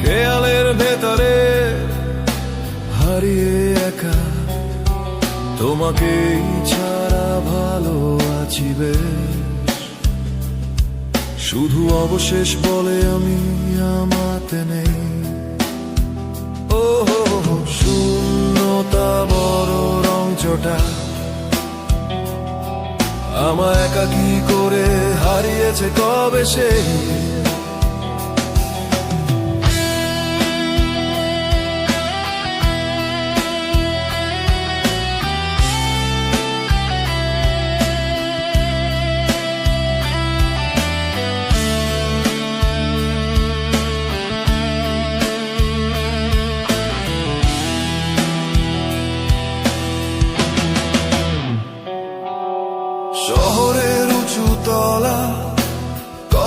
খেয়ালের ভেতরে হারিয়ে একা। তোমাকেই ছাড়া ভালো আছি বেশ। শুধু অবশেষ বলে আমি আমাতে নেই। ও শূন্যতা বড় রংচটা আমায় একা কি করে হারিয়েছে কবে সেই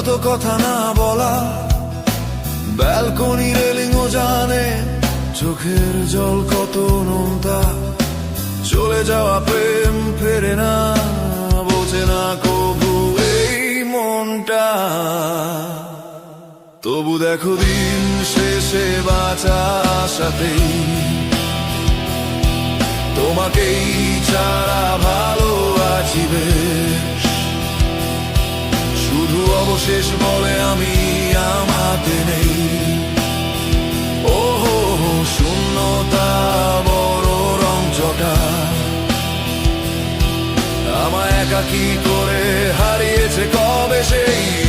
কত কথা না বলা। ব্যালকনি রেলিংও জানে, চোখের জল কত নোনতা চলে যাওয়া প্রেম ফেরে না, বোঝে না কবু এই মনটা। তবু দেখো দিন শেষে বাঁচা আশাতেই। তোমাকেই ছাড়া ভালো আছি বেশ অবশেষ বলে আমি আমাতে নেই। ও শূন্যতা বড় রং জটা। আমায় একা কি করে হারিয়েছে কবে সেই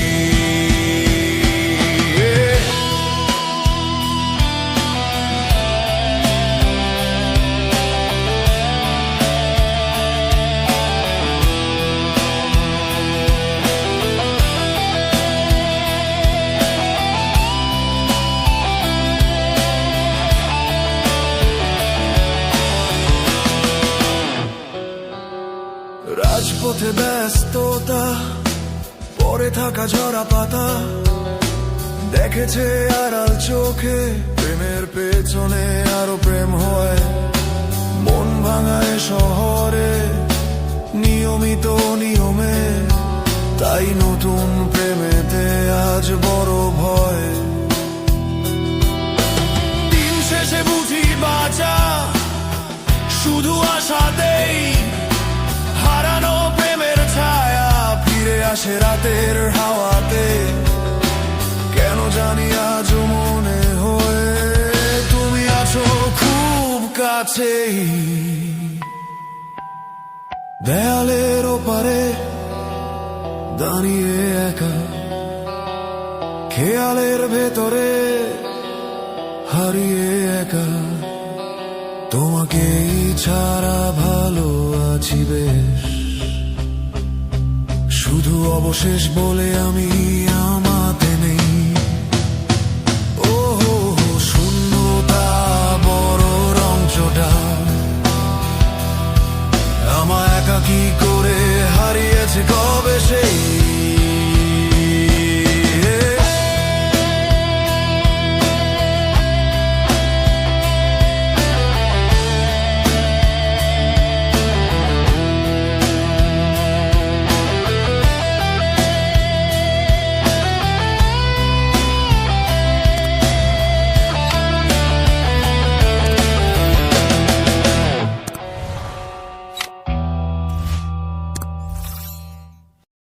রাজপথে ব্যস্ততা পরে থাকা ঝরা পাতা, দেখেছে আড়াল চোখে প্রেমের পেছনে আরও প্রেম হয়। মন ভাঙায় শহরে, নিয়মিত নিয়মে, তাই নতুন প্রেমেতে আজ বড় ভয়। আসে রাতের হাওয়াতে কেন জানি আজ মনে হয়ে তুমি আছো খুব কাছেই। দেয়ালের ওপারে দাঁড়িয়ে একা, খেয়ালের ভেতরে হারিয়ে একা। তোমাকেই ছাড়া ভালো আছি বেশ। অবশেষ বলে আমি